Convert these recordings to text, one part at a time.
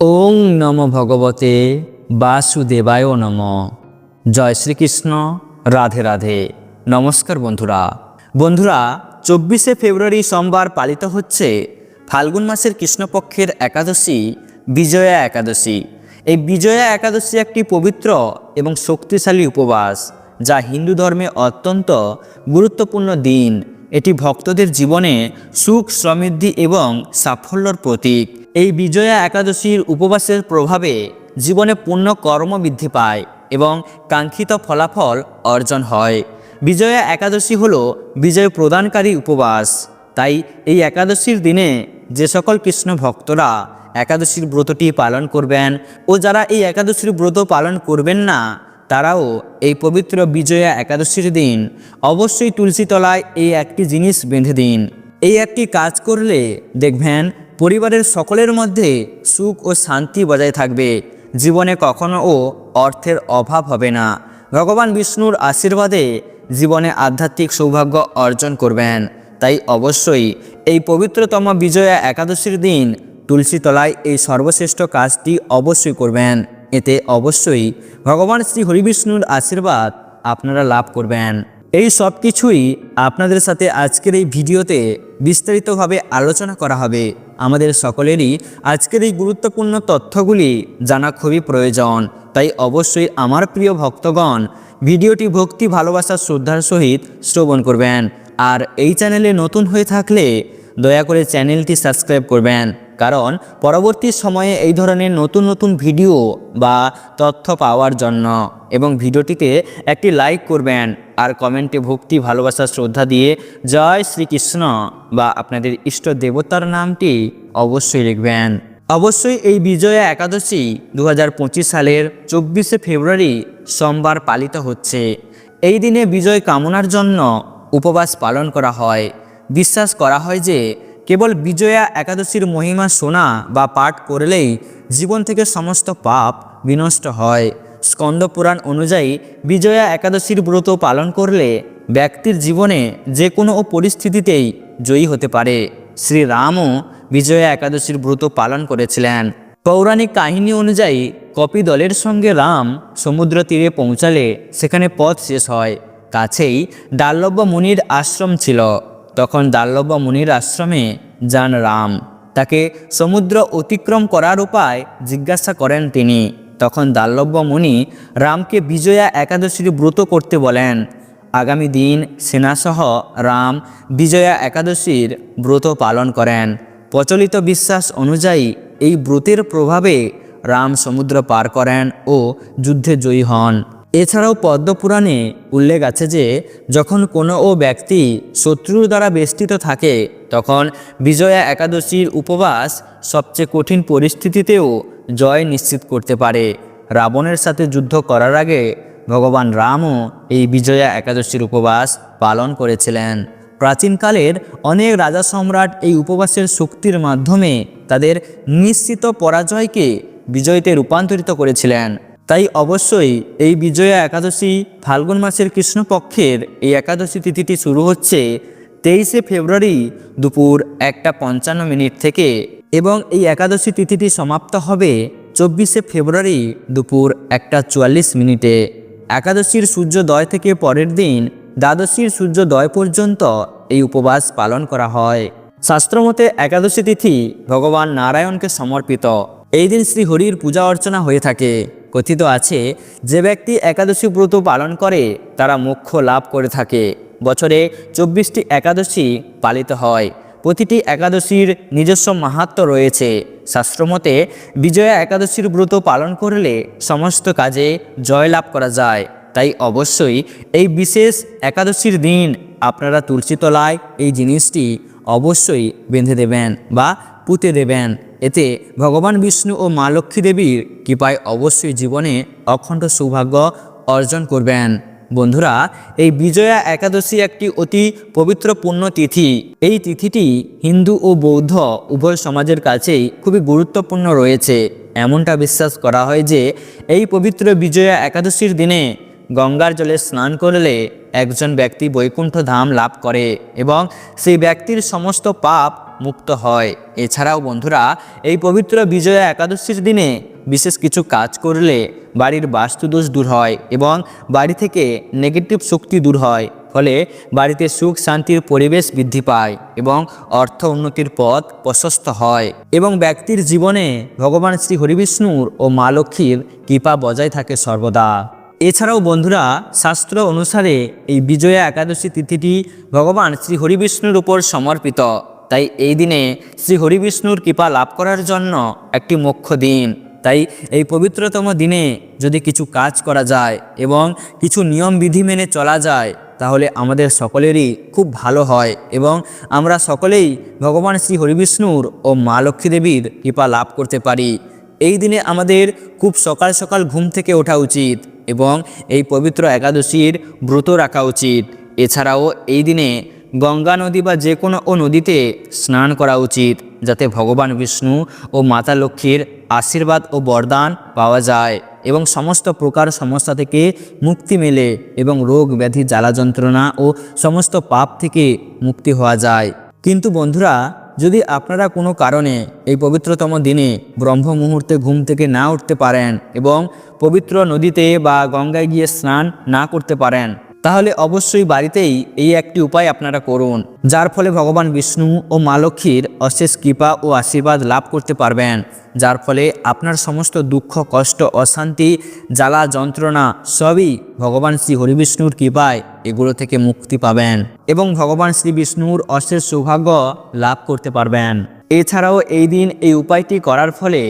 ওং নম ভগবতে বাসুদেবায় নম। জয় শ্রীকৃষ্ণ, রাধে রাধে। নমস্কার বন্ধুরা। বন্ধুরা, চব্বিশে ফেব্রুয়ারি সোমবার পালিত হচ্ছে ফাল্গুন মাসের কৃষ্ণপক্ষের একাদশী, বিজয়া একাদশী। এই বিজয়া একাদশী একটি পবিত্র এবং শক্তিশালী উপবাস, যা হিন্দু ধর্মে অত্যন্ত গুরুত্বপূর্ণ দিন। এটি ভক্তদের জীবনে সুখ সমৃদ্ধি এবং সাফল্যর প্রতীক। এই বিজয়া একাদশীর উপবাসের প্রভাবে জীবনে পূর্ণ কর্ম বৃদ্ধি পায় এবং কাঙ্ক্ষিত ফলাফল অর্জন হয়। বিজয়া একাদশী হল বিজয় প্রদানকারী উপবাস। তাই এই একাদশীর দিনে যে সকল কৃষ্ণ ভক্তরা একাদশীর ব্রতটি পালন করবেন ও যারা এই একাদশীর ব্রত পালন করবেন না, তারাও এই পবিত্র বিজয়া একাদশীর দিন অবশ্যই তুলসী তলায় এই একটি জিনিস বেঁধে দিন। এই একটি কাজ করলে দেখবেন পরিবারের সকলের মধ্যে সুখ ও শান্তি বজায় থাকবে। জীবনে কখনো ও অর্থের অভাব হবে না। ভগবান বিষ্ণুর আশীর্বাদে জীবনে আধ্যাত্মিক সৌভাগ্য অর্জন করবেন। তাই অবশ্যই এই পবিত্রতম বিজয়া একাদশীর দিন তুলসী তলায় এই সর্বশ্রেষ্ঠ কাজটি অবশ্যই করবেন। এতে অবশ্যই ভগবান শ্রী হরিবিষ্ণুর আশীর্বাদ আপনারা লাভ করবেন। এই সব কিছুই আপনাদের সাথে আজকের এই ভিডিওতে বিস্তারিতভাবে আলোচনা করা হবে। আমাদের সকলেরই আজকের এই গুরুত্বপূর্ণ তথ্যগুলি জানা খুবই প্রয়োজন। তাই অবশ্যই আমার প্রিয় ভক্তগণ, ভিডিওটি ভক্তি ভালোবাসার শ্রদ্ধার সহিত শ্রবণ করবেন। আর এই চ্যানেলে নতুন হয়ে থাকলে দয়া করে চ্যানেলটি সাবস্ক্রাইব করবেন। কারণ পরবর্তী সময়ে এই ধরনের নতুন নতুন ভিডিও বা তথ্য পাওয়ার জন্য এবং ভিডিওটিতে একটি লাইক করবেন আর কমেন্টে ভক্তি, ভালোবাসা, শ্রদ্ধা দিয়ে জয় শ্রীকৃষ্ণ বা আপনাদের ইষ্ট দেবতার নামটি অবশ্যই লিখবেন। অবশ্যই এই বিজয়া একাদশী দু হাজার পঁচিশ সালের চব্বিশে ফেব্রুয়ারি সোমবার পালিত হচ্ছে। এই দিনে বিজয় কামনার জন্য উপবাস পালন করা হয়। বিশ্বাস করা হয় যে কেবল বিজয়া একাদশীর মহিমা শোনা বা পাঠ করলেই জীবন থেকে সমস্ত পাপ বিনষ্ট হয়। স্কন্দ পুরাণ অনুযায়ী বিজয়া একাদশীর ব্রত পালন করলে ব্যক্তির জীবনে যে কোনো পরিস্থিতিতেই জয়ী হতে পারে। শ্রীরামও বিজয়া একাদশীর ব্রত পালন করেছিলেন। পৌরাণিক কাহিনী অনুযায়ী কপি দলের সঙ্গে রাম সমুদ্র তীরে পৌঁছালে সেখানে পথ শেষ হয়। কাছেই ডাল্লব্য মুনির আশ্রম ছিল। তখন দাল্লব্য মুনির আশ্রমে যান রাম। তাকে সমুদ্র অতিক্রম করার উপায় জিজ্ঞাসা করেন তিনি। তখন দাল্লব্য মুনি রামকে বিজয়া একাদশীর ব্রত করতে বলেন। আগামী দিন সেনাসহ রাম বিজয়া একাদশীর ব্রত পালন করেন। প্রচলিত বিশ্বাস অনুযায়ী এই ব্রতের প্রভাবে রাম সমুদ্র পার করেন ও যুদ্ধে জয়ী হন। এছাড়াও পদ্মপুরাণে উল্লেখ আছে যে, যখন কোনো ও ব্যক্তি শত্রুর দ্বারা বেষ্টিত থাকে, তখন বিজয়া একাদশীর উপবাস সবচেয়ে কঠিন পরিস্থিতিতেও জয় নিশ্চিত করতে পারে। রাবণের সাথে যুদ্ধ করার আগে ভগবান রামও এই বিজয়া একাদশীর উপবাস পালন করেছিলেন। প্রাচীনকালের অনেক রাজা সম্রাট এই উপবাসের শক্তির মাধ্যমে তাদের নিশ্চিত পরাজয়কে বিজয়তে রূপান্তরিত করেছিলেন। তাই অবশ্যই এই বিজয়া একাদশী ফাল্গুন মাসের কৃষ্ণপক্ষের এই একাদশী তিথিটি শুরু হচ্ছে তেইশে ফেব্রুয়ারি দুপুর একটা পঞ্চান্ন মিনিট থেকে এবং এই একাদশী তিথিটি সমাপ্ত হবে চব্বিশে ফেব্রুয়ারি দুপুর একটা চুয়াল্লিশ মিনিটে। একাদশীর সূর্যোদয় থেকে পরের দিন দ্বাদশীর সূর্যোদয় পর্যন্ত এই উপবাস পালন করা হয়। শাস্ত্রমতে একাদশী তিথি ভগবান নারায়ণকে সমর্পিত। এই দিন শ্রী হরির পূজা অর্চনা হয়ে থাকে। কথিত আছে, যে ব্যক্তি একাদশী ব্রত পালন করে, তারা মোক্ষ লাভ করে থাকে। বছরে চব্বিশটি একাদশী পালিত হয়। প্রতিটি একাদশীর নিজস্ব মাহাত্ম রয়েছে। শাস্ত্রমতে, বিজয়া একাদশীর ব্রত পালন করলে সমস্ত কাজে জয় লাভ করা যায়। তাই অবশ্যই এই বিশেষ একাদশীর দিন আপনারা তুলসীতলায় এই জিনিসটি অবশ্যই বেঁধে দেবেন বা পুঁতে দেবেন। এতে ভগবান বিষ্ণু ও মা লক্ষ্মী দেবীর কৃপায় অবশ্যই জীবনে অখণ্ড সৌভাগ্য অর্জন করবেন। বন্ধুরা, এই বিজয়া একাদশী একটি অতি পবিত্র পুণ্য তিথি। এই তিথিটি হিন্দু ও বৌদ্ধ উভয় সমাজের কাছেই খুবই গুরুত্বপূর্ণ রয়েছে। এমনটা বিশ্বাস করা হয় যে, এই পবিত্র বিজয়া একাদশীর দিনে গঙ্গার জলে স্নান করলে একজন ব্যক্তি বৈকুণ্ঠ ধাম লাভ করে এবং সেই ব্যক্তির সমস্ত পাপ মুক্ত হয়। এছাড়াও বন্ধুরা, এই পবিত্র বিজয়া একাদশীর দিনে বিশেষ কিছু কাজ করলে বাড়ির বাস্তুদোষ দূর হয় এবং বাড়ি থেকে নেগেটিভ শক্তি দূর হয়। ফলে বাড়িতে সুখ, শান্তির পরিবেশ বৃদ্ধি পায় এবং অর্থ উন্নতির পথ প্রশস্ত হয় এবং ব্যক্তির জীবনে ভগবান শ্রী হরিবিষ্ণুর ও মা লক্ষ্মীর কৃপা বজায় থাকে সর্বদা। এছাড়াও বন্ধুরা, শাস্ত্র অনুসারে এই বিজয়া একাদশী তিথিটি ভগবান শ্রী হরিবিষ্ণুর উপর সমর্পিত। তাই এই দিনে শ্রী হরিবিষ্ণুর কৃপা লাভ করার জন্য একটি মুখ্য দিন। তাই এই পবিত্রতম দিনে যদি কিছু কাজ করা যায় এবং কিছু নিয়ম বিধি মেনে চলা যায়, তাহলে আমাদের সকলেরই খুব ভালো হয় এবং আমরা সকলেই ভগবান শ্রী হরিবিষ্ণুর ও মা লক্ষ্মী দেবীর কৃপা লাভ করতে পারি। এই দিনে আমাদের খুব সকাল সকাল ঘুম থেকে ওঠা উচিত এবং এই পবিত্র একাদশীর ব্রত রাখা উচিত। এছাড়াও এই দিনে গঙ্গা নদী বা যে কোনো ও নদীতে স্নান করা উচিত, যাতে ভগবান বিষ্ণু ও মাতা লক্ষ্মীর আশীর্বাদ ও বরদান পাওয়া যায় এবং সমস্ত প্রকার সমস্যা থেকে মুক্তি মেলে এবং রোগ ব্যাধি জ্বালা যন্ত্রণা ও সমস্ত পাপ থেকে মুক্তি হওয়া যায়। কিন্তু বন্ধুরা, যদি আপনারা কোনো কারণে এই পবিত্রতম দিনে ব্রহ্ম মুহূর্তে ঘুম থেকে না উঠতে পারেন এবং পবিত্র নদীতে বা গঙ্গায় গিয়ে স্নান না করতে পারেন তাহলে অবশ্যই বাড়িতেই এই একটি উপায় আপনারা করুন, যার ফলে ভগবান বিষ্ণু ও মা লক্ষ্মীর অশেষ কৃপা ও আশীর্বাদ লাভ করতে পারবেন, যার ফলে আপনার সমস্ত দুঃখ, কষ্ট, অশান্তি, জ্বালা, যন্ত্রণা সবই ভগবান শ্রী হরিবিষ্ণুর কৃপায় এগুলো থেকে মুক্তি পাবেন এবং ভগবান শ্রী বিষ্ণুর অশেষ সৌভাগ্য লাভ করতে পারবেন। এছাড়াও এই দিন এই উপায়টি করার ফলে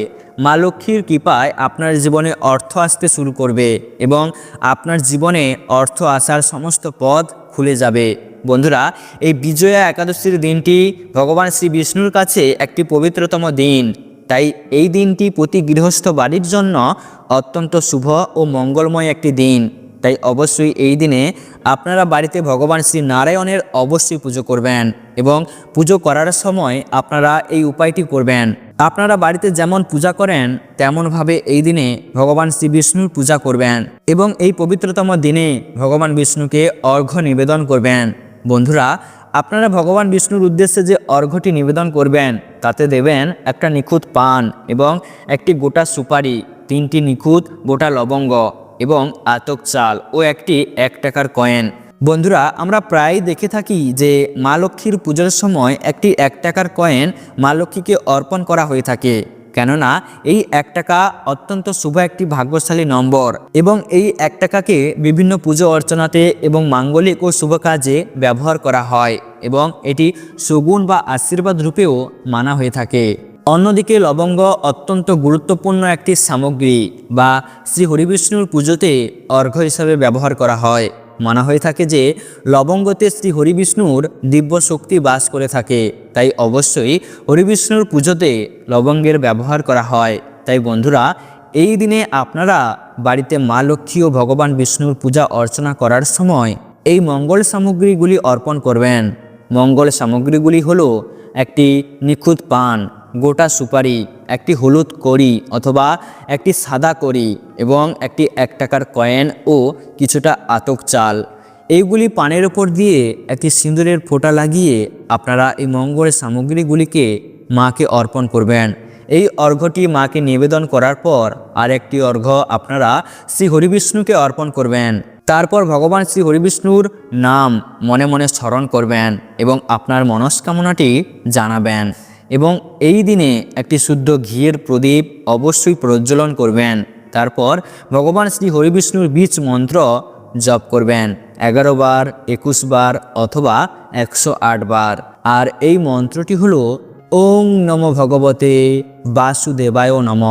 মা লক্ষ্মীর কৃপায় আপনার জীবনে অর্থ আসতে শুরু করবে এবং আপনার জীবনে অর্থ আসার সমস্ত পথ খুলে যাবে। বন্ধুরা, এই বিজয়া একাদশীর দিনটি ভগবান শ্রী বিষ্ণুর কাছে একটি পবিত্রতম দিন। তাই এই দিনটি প্রতি গৃহস্থ বাড়ির জন্য অত্যন্ত শুভ ও মঙ্গলময় একটি দিন। তাই অবশ্যই এই দিনে আপনারা বাড়িতে ভগবান শ্রী নারায়ণের অবশ্যই পুজো করবেন এবং পুজো করার সময় আপনারা এই উপায়টি করবেন। আপনারা বাড়িতে যেমন পূজা করেন, তেমনভাবে এই দিনে ভগবান শ্রী বিষ্ণুর পূজা করবেন এবং এই পবিত্রতম দিনে ভগবান বিষ্ণুকে অর্ঘ্য নিবেদন করবেন। বন্ধুরা, আপনারা ভগবান বিষ্ণুর উদ্দেশ্যে যে অর্ঘ্যটি নিবেদন করবেন, তাতে দেবেন একটা নিখুঁত পান এবং একটি গোটা সুপারি, তিনটি নিখুঁত গোটা লবঙ্গ। এবং আতক চাল ও একটি এক টাকার কয়েন। বন্ধুরা, আমরা প্রায় দেখে থাকি যে মা লক্ষ্মীর পুজোর সময় একটি এক টাকার কয়েন মা লক্ষ্মীকে অর্পণ করা হয়ে থাকে। কেননা, এই এক টাকা অত্যন্ত শুভ একটি ভাগ্যশালী নম্বর এবং এই এক টাকাকে বিভিন্ন পুজো অর্চনাতে এবং মাঙ্গলিক ও শুভ কাজে ব্যবহার করা হয় এবং এটি সুগুণ বা আশীর্বাদ রূপেও মানা হয়ে থাকে। অন্যদিকে লবঙ্গ অত্যন্ত গুরুত্বপূর্ণ একটি সামগ্রী বা শ্রী হরিবিষ্ণুর পুজোতে অর্ঘ্য হিসাবে ব্যবহার করা হয়। মানা হয়ে থাকে যে, লবঙ্গতে শ্রী হরিবিষ্ণুর দিব্য শক্তি বাস করে থাকে। তাই অবশ্যই হরিবিষ্ণুর পুজোতে লবঙ্গের ব্যবহার করা হয়। তাই বন্ধুরা, এই দিনে আপনারা বাড়িতে মা লক্ষ্মী ও ভগবান বিষ্ণুর পূজা অর্চনা করার সময় এই মঙ্গল সামগ্রীগুলি অর্পণ করবেন। মঙ্গল সামগ্রীগুলি হলো একটি নিখুঁত পান গোটা সুপারি, একটি হলুদ কড়ি অথবা একটি সাদা কড়ি এবং একটি এক টাকার কয়েন ও কিছুটা আতক চাল। এইগুলি পানের ওপর দিয়ে একটি সিঁদুরের ফোঁটা লাগিয়ে আপনারা এই মঙ্গল সামগ্রীগুলিকে মাকে অর্পণ করবেন। এই অর্ঘ্যটি মাকে নিবেদন করার পর আর একটি অর্ঘ্য আপনারা শ্রী হরিবিষ্ণুকে অর্পণ করবেন। তারপর ভগবান শ্রী হরিবিষ্ণুর নাম মনে মনে স্মরণ করবেন এবং আপনার মনস্কামনাটি জানাবেন। এবং এই দিনে একটি শুদ্ধ ঘিয়ের প্রদীপ অবশ্যই প্রজ্বলন করবেন। তারপর ভগবান শ্রী হরিবিষ্ণুর বীজ মন্ত্র জপ করবেন। এগারো বার, একুশ বার অথবা একশো আট বার। আর এই মন্ত্রটি হলো, ওং নম ভগবতে বাসুদেবায় নম।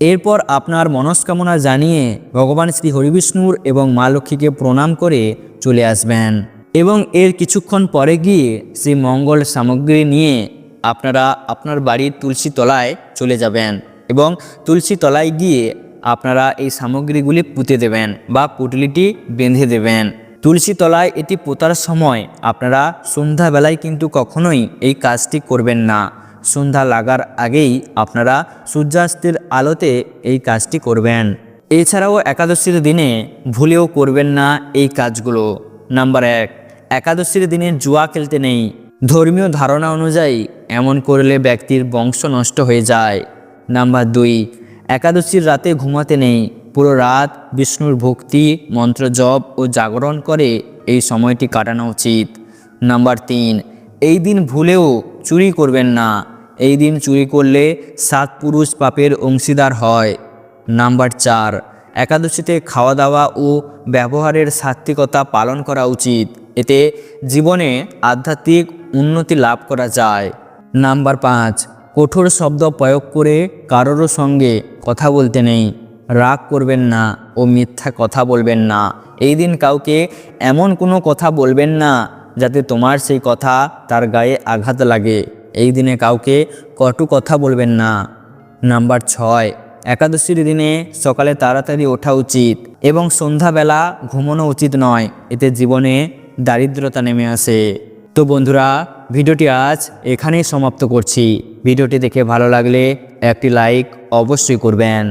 এরপর আপনার মনস্কামনা জানিয়ে ভগবান শ্রী হরিবিষ্ণুর এবং মা লক্ষ্মীকে প্রণাম করে চলে আসবেন। এবং এর কিছুক্ষণ পরে গিয়ে শ্রী মঙ্গল সামগ্রী নিয়ে আপনারা আপনার বাড়ির তুলসী তলায় চলে যাবেন এবং তুলসী তলায় গিয়ে আপনারা এই সামগ্রীগুলি পুঁতে দেবেন বা পুটলিটি বেঁধে দেবেন। তুলসী তলায় এটি পোতার সময় আপনারা সন্ধ্যাবেলায় কিন্তু কখনোই এই কাজটি করবেন না। সন্ধ্যা লাগার আগেই আপনারা সূর্যাস্তের আলোতে এই কাজটি করবেন। এছাড়াও একাদশীর দিনে ভুলেও করবেন না এই কাজগুলো। নাম্বার এক, একাদশীর দিনে জুয়া খেলতে নেই। ধর্মীয় ধারণা অনুযায়ী এমন করলে ব্যক্তির বংশ নষ্ট হয়ে যায়। নাম্বার দুই, একাদশীর রাতে ঘুমাতে নেই। পুরো রাত বিষ্ণুর ভক্তি, মন্ত্র জপ ও জাগরণ করে এই সময়টি কাটানো উচিত। নাম্বার তিন, এই দিন ভুলেও চুরি করবেন না। এই দিন চুরি করলে সাত পুরুষ পাপের অংশীদার হয়। নাম্বার চার, একাদশীতে খাওয়া দাওয়া ও ব্যবহারের সাত্বিকতা পালন করা উচিত। এতে জীবনে আধ্যাত্মিক উন্নতি লাভ করা যায়। নাম্বার পাঁচ, কঠোর শব্দ প্রয়োগ করে কারোরও সঙ্গে কথা বলতে নেই। রাগ করবেন না ও মিথ্যা কথা বলবেন না। এই দিন কাউকে এমন কোনো কথা বলবেন না যাতে তোমার সেই কথা তার গায়ে আঘাত লাগে। এই দিনে কাউকে কটু কথা বলবেন না। নাম্বার ছয়, একাদশীর দিনে সকালে তাড়াতাড়ি ওঠা উচিত এবং সন্ধ্যাবেলা ঘুমানো উচিত নয়। এতে জীবনে দারিদ্রতা নেমে আসে। তো বন্ধুরা, ভিডিওটি আজ এখানেই সমাপ্ত করছি। ভিডিওটি দেখে ভালো লাগলে একটি লাইক অবশ্যই করবেন।